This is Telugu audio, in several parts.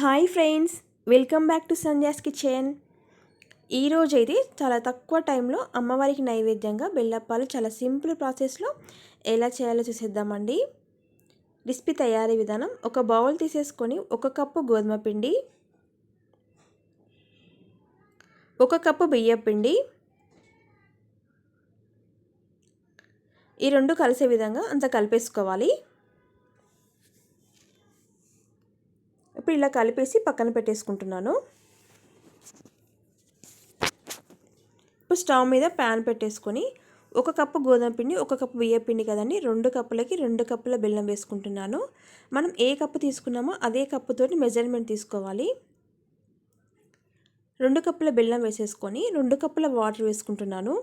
Hi friends welcome back to Sandhya's kitchen. ఈరోజు అయితే చాలా తక్కువ టైంలో అమ్మవారికి నైవేద్యంగా బెల్లప్పాలు చాలా సింపుల్ ప్రాసెస్లో ఎలా చేయాలో చూసేద్దామండి. రెసిపీ తయారీ విధానం ఒక బౌల్ తీసేసుకొని ఒక కప్పు గోధుమ పిండి ఒక కప్పు బియ్యం పిండి ఈ రెండు కలిసే విధంగా అంత కలిపేసుకోవాలి. ఇప్పుడు ఇలా కలిపేసి పక్కన పెట్టేసుకుంటున్నాను. ఇప్పుడు స్టవ్ మీద ప్యాన్ పెట్టేసుకొని ఒక కప్పు గోధుమ పిండి ఒక కప్పు బియ్య పిండి కదండి రెండు కప్పులకి రెండు కప్పుల బెల్లం వేసుకుంటున్నాను. మనం ఏ కప్పు తీసుకున్నామో అదే కప్పుతోటి మెజర్మెంట్ తీసుకోవాలి. రెండు కప్పుల బెల్లం వేసేసుకొని రెండు కప్పుల వాటర్ వేసుకుంటున్నాను.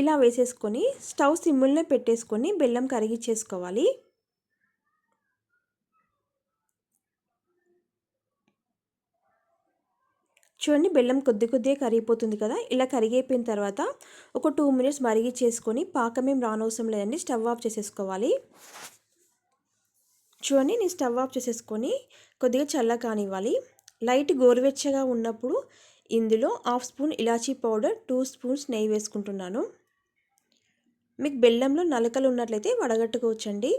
ఇలా వేసేసుకొని స్టవ్ సిమ్ముల్నే పెట్టేసుకొని బెల్లం కరిగించేసుకోవాలి. చూడండి బెల్లం కొద్ది కొద్దిగా కరిగిపోతుంది కదా? ఇలా కరిగైపోయిన తర్వాత ఒక టూ మినిట్స్ మరిగి చేసుకొని పాకమేం రానవసరం లేదండి. స్టవ్ ఆఫ్ చేసేసుకోవాలి. చూడండి నేను స్టవ్ ఆఫ్ చేసేసుకొని కొద్దిగా చల్ల కానివ్వాలి. లైట్ గోరువెచ్చగా ఉన్నప్పుడు ఇందులో హాఫ్ స్పూన్ ఇలాచీ పౌడర్ టూ స్పూన్స్ నెయ్యి వేసుకుంటున్నాను. మీకు బెల్లంలో నలకలు ఉన్నట్లయితే వడగట్టుకోవచ్చండి.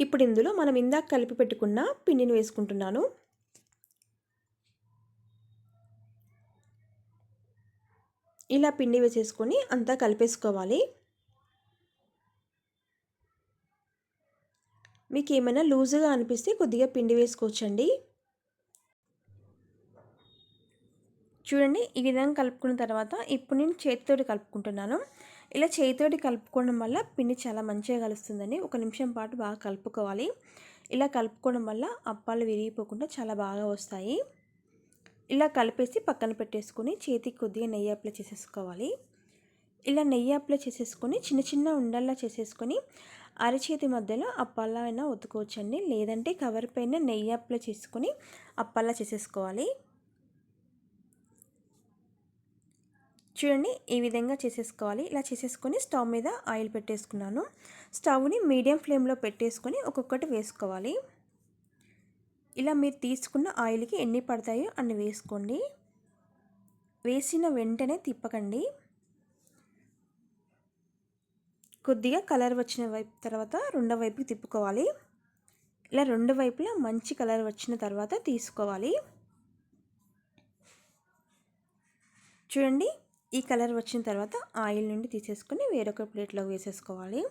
ఇప్పుడు ఇందులో మనం ఇందాక కలిపి పెట్టుకున్న పిండిని వేసుకుంటున్నాను. ఇలా పిండి వేసేసుకొని అంతా కలిపేసుకోవాలి. మీకు ఏమైనా లూజుగా అనిపిస్తే కొద్దిగా పిండి వేసుకోవచ్చండి. చూడండి ఈ విధంగా కలుపుకున్న తర్వాత ఇప్పుడు నేను చేతితోటి కలుపుకుంటున్నాను. ఇలా చేతితోటి కలుపుకోవడం వల్ల పిండి చాలా మంచిగా కలుస్తుందని ఒక నిమిషం పాటు బాగా కలుపుకోవాలి. ఇలా కలుపుకోవడం వల్ల అప్పాలు విరిగిపోకుండా చాలా బాగా వస్తాయి. ఇలా కలిపేసి పక్కన పెట్టేసుకొని చేతికి కొద్దిగా నెయ్యి అప్లై చేసేసుకోవాలి. ఇలా నెయ్యి అప్లై చేసేసుకొని చిన్న చిన్న ఉండల్లా చేసేసుకొని అరచేతి మధ్యలో అప్పాలైనా అయినా ఒత్తుకోవచ్చండి. లేదంటే కవర్ పైన నెయ్యి అప్లై చేసుకొని అప్పాలా చేసేసుకోవాలి. చూడండి ఈ విధంగా చేసేసుకోవాలి. ఇలా చేసేసుకొని స్టవ్ మీద ఆయిల్ పెట్టేసుకున్నాను. స్టవ్ని మీడియం ఫ్లేమ్లో పెట్టేసుకొని ఒక్కొక్కటి వేసుకోవాలి. ఇలా మీరు తీసుకున్న ఆయిల్కి ఎన్ని పడతాయో అన్ని వేసుకోండి. వేసిన వెంటనే తిప్పకండి. కొద్దిగా కలర్ వచ్చిన వైపు తర్వాత రెండో వైపుకి తిప్పుకోవాలి. ఇలా రెండు వైపులా మంచి కలర్ వచ్చిన తర్వాత తీసుకోవాలి. చూడండి ఈ కలర్ వచ్చిన తర్వాత ఆయిల్ నుండి తీసేసుకొని వేరొక ప్లేట్లో వేసేసుకోవాలి.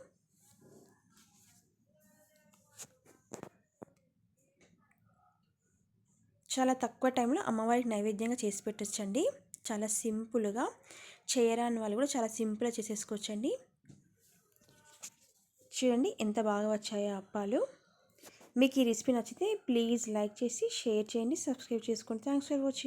చాలా తక్కువ టైంలో అమ్మవారికి నైవేద్యంగా చేసి పెట్టచ్చండి. చాలా సింపుల్గా చేయరాని వాళ్ళు కూడా చాలా సింపుల్గా చేసేసుకోవచ్చండి. చూడండి ఎంత బాగా వచ్చాయో అప్పాలు. మీకు ఈ రెసిపీ నచ్చితే ప్లీజ్ లైక్ చేసి షేర్ చేయండి సబ్స్క్రైబ్ చేసుకోండి. Thanks for watching.